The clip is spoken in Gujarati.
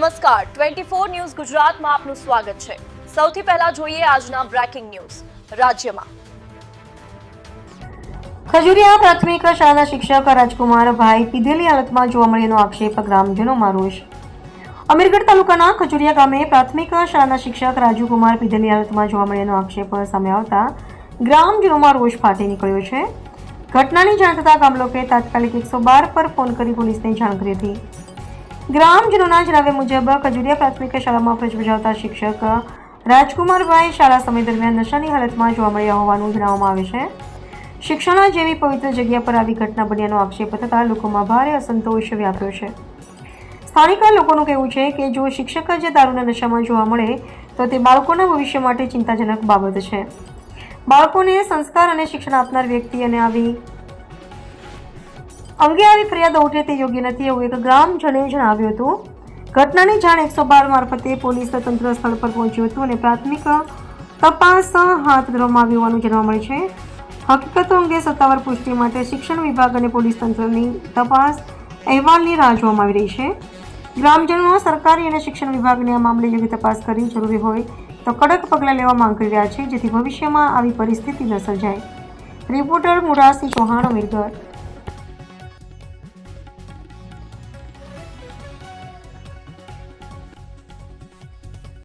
નમસ્કાર. ટ્વેન્ટી ફોર ન્યૂઝ ગુજરાતમાં આપનું સ્વાગત છે. સૌથી પહેલા જોઈએ આજના બ્રેકિંગ ન્યૂઝ. રાજ્યમાં. ખજુરિયા પ્રાથમિક શાળાના શિક્ષક રાજકુમારભાઈ પીધેલી હાલતમાં જોવા મળ્યાનો આક્ષેપ ગ્રામજનોમાં રોષ. અમીરગઢ તાલુકાના ખજુરિયા ગામે પ્રાથમિક શાળાના શિક્ષક રાજુકુમાર પીધેલી હાલતમાં જોવા મળ્યાનો આક્ષેપ સામે આવતા ગ્રામજનોમાં રોષ ફાટી નીકળ્યો છે. ઘટનાની જાણ થતાં ગામલોકે તાત્કાલિક એકસો બાર પર ફોન કરી પોલીસને જાણ કરી હતી. ગ્રામજનોના જણાવ્યા મુજબ ખજુરિયા પ્રાથમિક શાળામાં ફરજ બજાવતા શિક્ષક રાજકુમારભાઈ શાળા સમય દરમિયાન નશાની હાલતમાં જોવા મળ્યા હોવાનું જણાવવામાં આવે છે. શિક્ષણ જેવી પવિત્ર જગ્યા પર આવી ઘટના બન્યાનો આક્ષેપ થતાં લોકોમાં ભારે અસંતોષ વ્યાપ્યો છે. સ્થાનિક લોકોનું કહેવું છે કે જો શિક્ષક જ દારૂના નશામાં જોવા મળે, તો તે બાળકોના ભવિષ્ય માટે ચિંતાજનક બાબત છે. બાળકોને સંસ્કાર અને શિક્ષણ આપનાર વ્યક્તિ અને આવી અંગે આવી ફરિયાદ ઉઠે તે યોગ્ય નથી એવું એક ગ્રામજને જણાવ્યું હતું. ઘટનાની જાણ એકસો બાર મારફતે પોલીસ તંત્ર સ્થળ પર પહોંચ્યું હતું અને પ્રાથમિક તપાસ હાથ ધરવામાં આવી હોવાનું જાણવા મળે છે. હકીકતો અંગે સત્તાવાર પુષ્ટિ માટે શિક્ષણ વિભાગ અને પોલીસ તંત્રની તપાસ અહેવાલની રાહ જોવામાં આવી રહી છે. ગ્રામજનો, સરકારી અને શિક્ષણ વિભાગને આ મામલે યોગ્ય તપાસ કરી જરૂરી હોય તો કડક પગલાં લેવા માંગ રહ્યા છે જેથી ભવિષ્યમાં આવી પરિસ્થિતિ ન સર્જાય. રિપોર્ટર મુરાસી ચૌહાણ, અમીરગઢ.